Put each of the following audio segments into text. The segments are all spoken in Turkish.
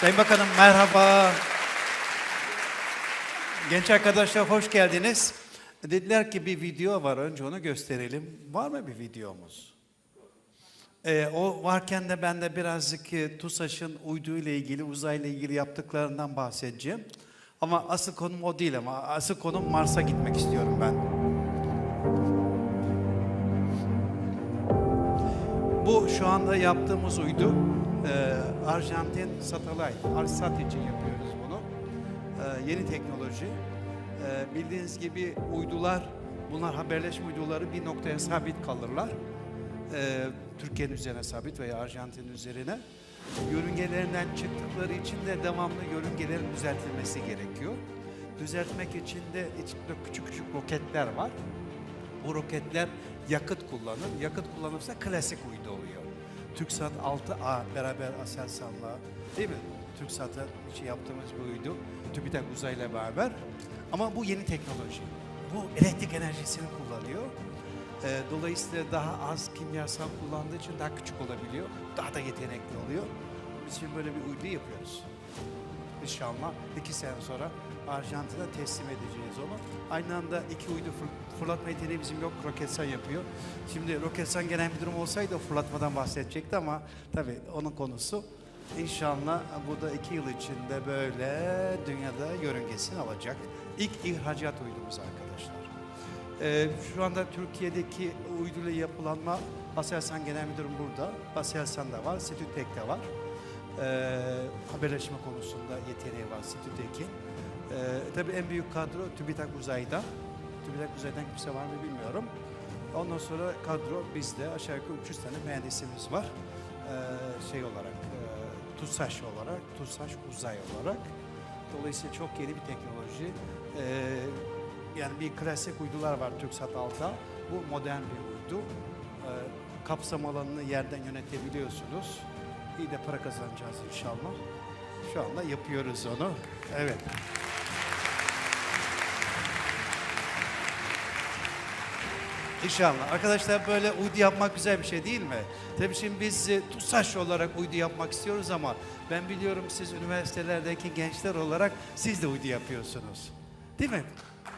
Sayın Bakanım merhaba. Genç arkadaşlar hoş geldiniz. Dediler ki bir video var önce onu gösterelim. Var mı bir videomuz? Ee, o varken de ben de birazcık e, TUSAŞ'ın uydu ile ilgili, uzayla ilgili yaptıklarından bahsedeceğim. Ama asıl konum o değil ama asıl konum Mars'a gitmek istiyorum ben. Bu şu anda yaptığımız uydu e, Arjantin Satellite, Arsat için yapıyoruz bunu. E, yeni teknoloji. E, bildiğiniz gibi uydular, bunlar haberleşme uyduları bir noktaya sabit kalırlar. E, Türkiye'nin üzerine sabit veya Arjantin'in üzerine. Yörüngelerinden çıktıkları için de devamlı yörüngelerin düzeltilmesi gerekiyor. Düzeltmek için de içinde küçük küçük roketler var. Bu roketler yakıt kullanır. Yakıt kullanırsa klasik uydu oluyor. TürkSat 6A beraber Aselsan'la değil mi? TürkSat'a için yaptığımız bir uydu. TÜBİTAK uzayla beraber. Ama bu yeni teknoloji. Bu elektrik enerjisini kullanıyor. Ee, dolayısıyla daha az kimyasal kullandığı için daha küçük olabiliyor. Daha da yetenekli oluyor. Biz şimdi böyle bir uydu yapıyoruz. İnşallah iki sene sonra Arjantin'e teslim edeceğiz onu. Aynı anda iki uydu fır- fırlatma yeteneği bizim yok, Roketsan yapıyor. Şimdi Roketsan genel müdürüm olsaydı o fırlatmadan bahsedecekti ama tabii onun konusu. İnşallah bu da iki yıl içinde böyle dünyada yörüngesini alacak. İlk ihracat uydumuz arkadaşlar. Ee, şu anda Türkiye'deki uyduyla yapılanma Aselsan Genel Müdürüm burada. Aselsan'da var, Situtek'te var. Ee, haberleşme konusunda yeteneği var Situtek'in. Ee, tabii en büyük kadro TÜBİTAK Uzay'da. TÜBİTAK Uzay'dan kimse var mı bilmiyorum. Ondan sonra kadro bizde aşağı yukarı 300 tane mühendisimiz var. Ee, şey olarak, e, TUSAŞ olarak, TUSAŞ Uzay olarak. Dolayısıyla çok yeni bir teknoloji. Ee, yani bir klasik uydular var TürkSat 6'a. Bu modern bir uydu. Ee, kapsam alanını yerden yönetebiliyorsunuz. İyi de para kazanacağız inşallah. Şu anda yapıyoruz onu. Evet. İnşallah. Arkadaşlar böyle uydu yapmak güzel bir şey değil mi? Tabii şimdi biz e, TUSAŞ olarak uydu yapmak istiyoruz ama ben biliyorum siz üniversitelerdeki gençler olarak siz de uydu yapıyorsunuz. Değil mi?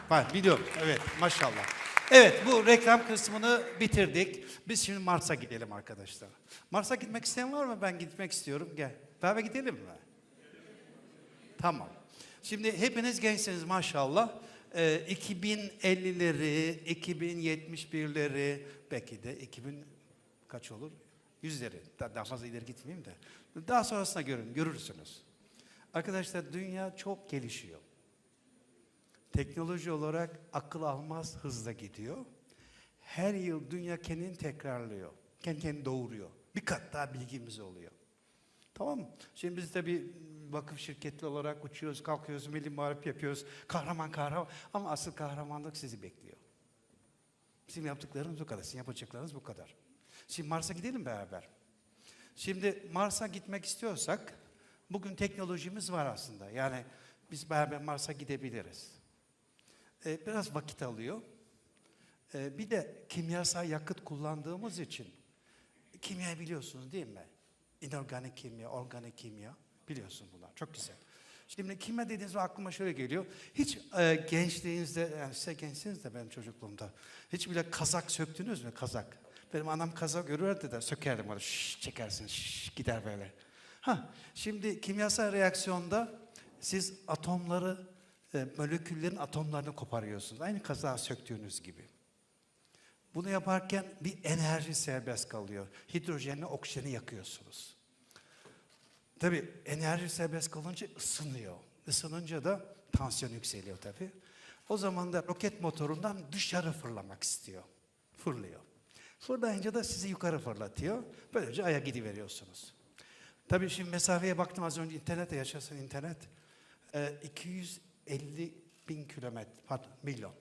Var biliyorum. Evet maşallah. Evet bu reklam kısmını bitirdik. Biz şimdi Mars'a gidelim arkadaşlar. Mars'a gitmek isteyen var mı? Ben gitmek istiyorum. Gel. Beraber gidelim mi? Tamam. Şimdi hepiniz gençsiniz maşallah. Ee, 2050'leri, 2071'leri, belki de 2000 kaç olur? Yüzleri. Daha, fazla ileri gitmeyeyim de. Daha sonrasında görün, görürsünüz. Arkadaşlar dünya çok gelişiyor. Teknoloji olarak akıl almaz hızla gidiyor. Her yıl dünya kendini tekrarlıyor. Kendi kendini doğuruyor. Bir kat daha bilgimiz oluyor. Tamam mı? Şimdi biz de bir vakıf şirketli olarak uçuyoruz, kalkıyoruz, milli muharip yapıyoruz. Kahraman kahraman. Ama asıl kahramanlık sizi bekliyor. Bizim yaptıklarımız bu kadar, sizin yapacaklarınız bu kadar. Şimdi Mars'a gidelim beraber. Şimdi Mars'a gitmek istiyorsak, bugün teknolojimiz var aslında. Yani biz beraber Mars'a gidebiliriz. Ee, biraz vakit alıyor. Ee, bir de kimyasal yakıt kullandığımız için, kimya biliyorsunuz değil mi? İnorganik kimya, organik kimya. Biliyorsun bunlar. Çok güzel. Şimdi kimya dediğiniz aklıma şöyle geliyor. Hiç e, gençliğinizde, yani size gençsiniz de benim çocukluğumda. Hiç bile kazak söktünüz mü kazak? Benim anam kazak görürlerdi de sökerdim onu. Şşş çekersin, şşş gider böyle. Ha, şimdi kimyasal reaksiyonda siz atomları, e, moleküllerin atomlarını koparıyorsunuz. Aynı kaza söktüğünüz gibi. Bunu yaparken bir enerji serbest kalıyor. Hidrojenle oksijeni yakıyorsunuz. Tabi enerji serbest kalınca ısınıyor. Isınınca da tansiyon yükseliyor tabi. O zaman da roket motorundan dışarı fırlamak istiyor. Fırlıyor. Fırlayınca da sizi yukarı fırlatıyor. Böylece aya gidiveriyorsunuz. Tabii şimdi mesafeye baktım az önce internette yaşasın internet. E, 200 50 bin kilometre, pardon milyon.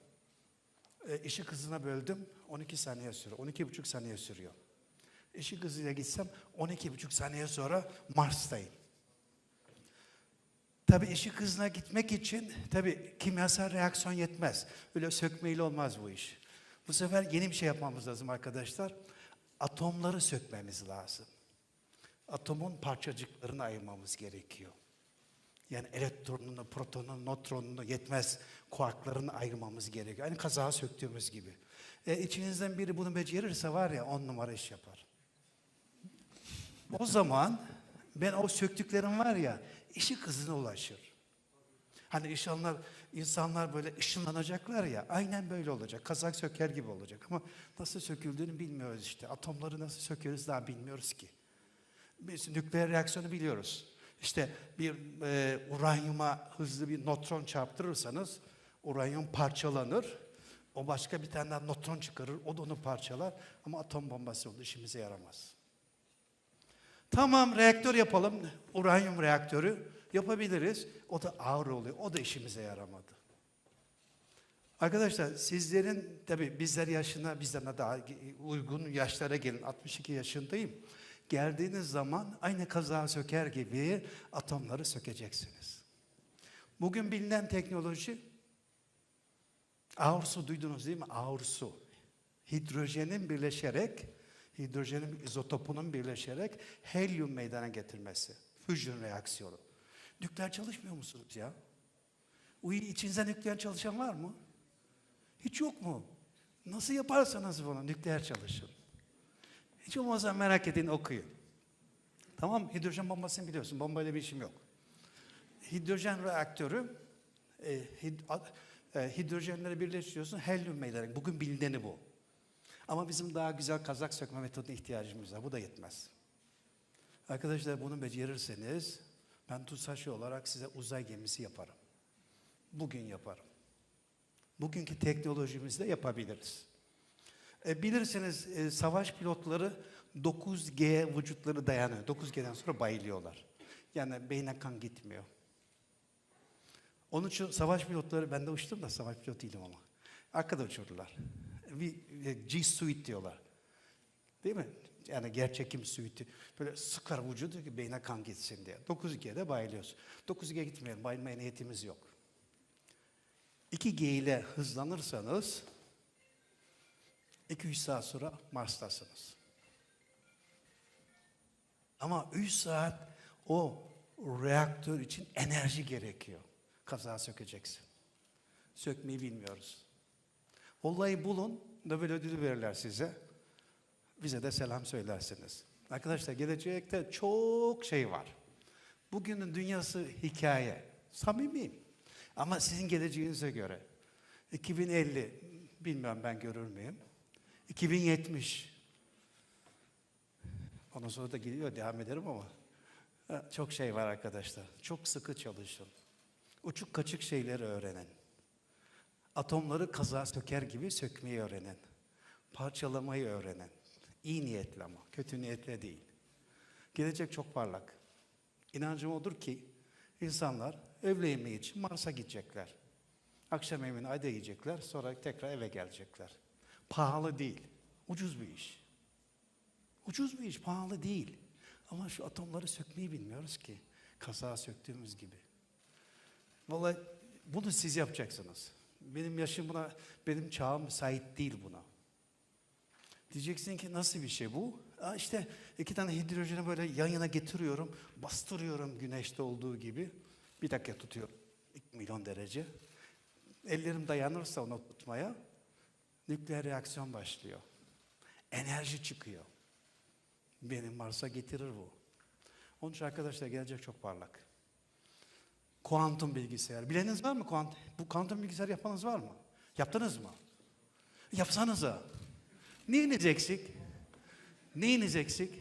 E, işi kızına böldüm 12 saniye sürüyor, 12,5 saniye sürüyor. İşi kızıyla gitsem 12,5 saniye sonra Mars'tayım. Tabi işi kızına gitmek için tabi kimyasal reaksiyon yetmez. Öyle sökmeyle olmaz bu iş. Bu sefer yeni bir şey yapmamız lazım arkadaşlar. Atomları sökmemiz lazım. Atomun parçacıklarını ayırmamız gerekiyor. Yani elektronunu, protonunu, notronunu yetmez kuarklarını ayırmamız gerekiyor. Aynı kazağı söktüğümüz gibi. E, içinizden biri bunu becerirse var ya on numara iş yapar. O zaman ben o söktüklerim var ya ışık hızına ulaşır. Hani insanlar, insanlar böyle ışınlanacaklar ya aynen böyle olacak. Kazak söker gibi olacak ama nasıl söküldüğünü bilmiyoruz işte. Atomları nasıl söküyoruz daha bilmiyoruz ki. Biz nükleer reaksiyonu biliyoruz. İşte bir e, uranyuma hızlı bir nötron çarptırırsanız uranyum parçalanır. O başka bir tane daha nötron çıkarır. O da onu parçalar. Ama atom bombası olur. işimize yaramaz. Tamam reaktör yapalım. Uranyum reaktörü yapabiliriz. O da ağır oluyor. O da işimize yaramadı. Arkadaşlar sizlerin tabi bizler yaşına bizden daha uygun yaşlara gelin. 62 yaşındayım. Geldiğiniz zaman aynı kaza söker gibi atomları sökeceksiniz. Bugün bilinen teknoloji ağır su duydunuz değil mi? Ağır su. Hidrojenin birleşerek, hidrojenin izotopunun birleşerek helyum meydana getirmesi. Füzyon reaksiyonu. Nükleer çalışmıyor musunuz ya? Uy, içinizde nükleer çalışan var mı? Hiç yok mu? Nasıl yaparsanız bunu nükleer çalışın. Hiç olmazsa merak edin okuyun. Tamam hidrojen bombasını biliyorsun. Bombayla bir işim yok. Hidrojen reaktörü e, hid, e, hidrojenleri birleştiriyorsun. Helyum meydana. Bugün bilineni bu. Ama bizim daha güzel kazak sökme metoduna ihtiyacımız var. Bu da yetmez. Arkadaşlar bunu becerirseniz ben TUSAŞ olarak size uzay gemisi yaparım. Bugün yaparım. Bugünkü teknolojimizle yapabiliriz. E, bilirsiniz e, savaş pilotları 9G vücutları dayanıyor. 9G'den sonra bayılıyorlar. Yani beyne kan gitmiyor. Onun için savaş pilotları, ben de uçtum da savaş pilot değilim ama. Arkada uçurdular. Bir e, G-Suite diyorlar. Değil mi? Yani gerçekim suiti. Böyle sıkar vücudu ki beyne kan gitsin diye. 9G'de bayılıyoruz. 9G gitmeyelim, bayılmaya niyetimiz yok. 2G ile hızlanırsanız 2-3 saat sonra Mars'tasınız. Ama 3 saat o reaktör için enerji gerekiyor. Kaza sökeceksin. Sökmeyi bilmiyoruz. Olayı bulun, Nobel ödülü verirler size. Bize de selam söylersiniz. Arkadaşlar gelecekte çok şey var. Bugünün dünyası hikaye. Samimiyim. Ama sizin geleceğinize göre. 2050 bilmiyorum ben görür müyüm? 2070 Ondan sonra da geliyor devam ederim ama çok şey var arkadaşlar. Çok sıkı çalışın. Uçuk kaçık şeyleri öğrenin. Atomları kaza söker gibi sökmeyi öğrenin. Parçalamayı öğrenin. İyi niyetli ama, kötü niyetle değil. Gelecek çok parlak. İnancım odur ki insanlar öğle için Mars'a gidecekler. Akşam yemeğini ayda yiyecekler, sonra tekrar eve gelecekler. Pahalı değil, ucuz bir iş. Ucuz bir iş, pahalı değil. Ama şu atomları sökmeyi bilmiyoruz ki. Kaza söktüğümüz gibi. Vallahi bunu siz yapacaksınız. Benim yaşım buna, benim çağım müsait değil buna. Diyeceksin ki nasıl bir şey bu? Aa işte iki tane hidrojeni böyle yan yana getiriyorum, bastırıyorum güneşte olduğu gibi. Bir dakika tutuyorum. 2 milyon derece. Ellerim dayanırsa onu tutmaya nükleer reaksiyon başlıyor. Enerji çıkıyor. Beni Mars'a getirir bu. Onun için arkadaşlar gelecek çok parlak. Kuantum bilgisayar. Bileniniz var mı kuantum? Bu kuantum bilgisayar yapanınız var mı? Yaptınız mı? Yapsanıza. Neyiniz eksik? Neyiniz eksik?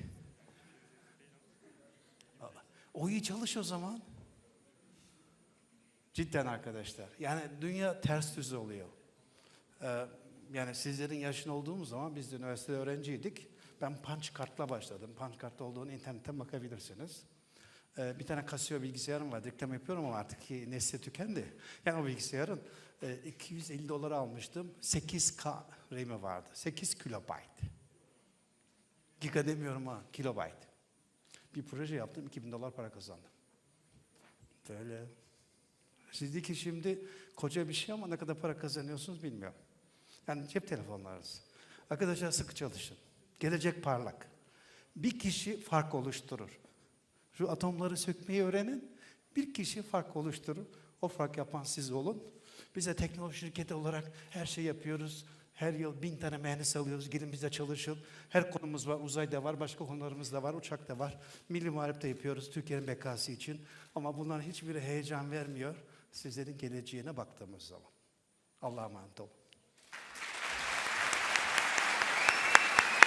O iyi çalış o zaman. Cidden arkadaşlar. Yani dünya ters düz oluyor. Ee, yani sizlerin yaşın olduğumuz zaman biz de üniversitede öğrenciydik. Ben punch kartla başladım. Punch kartla olduğunu internetten bakabilirsiniz. Ee, bir tane Casio bilgisayarım var. Reklam yapıyorum ama artık ki nesli tükendi. Yani o bilgisayarın e, 250 dolara almıştım. 8K RAM'i vardı. 8 kilobayt. Giga demiyorum ha, kilobayt. Bir proje yaptım, 2000 dolar para kazandım. Böyle. Sizdeki şimdi koca bir şey ama ne kadar para kazanıyorsunuz bilmiyorum. Yani cep telefonlarınız. Arkadaşlar sıkı çalışın. Gelecek parlak. Bir kişi fark oluşturur. Şu atomları sökmeyi öğrenin. Bir kişi fark oluşturur. O fark yapan siz olun. Biz de teknoloji şirketi olarak her şey yapıyoruz. Her yıl bin tane mühendis alıyoruz. Gelin bize çalışın. Her konumuz var. Uzayda var. Başka konularımız da var. Uçakta var. Milli Muharep'te yapıyoruz. Türkiye'nin bekası için. Ama bunların hiçbiri heyecan vermiyor. Sizlerin geleceğine baktığımız zaman. Allah'a emanet olun.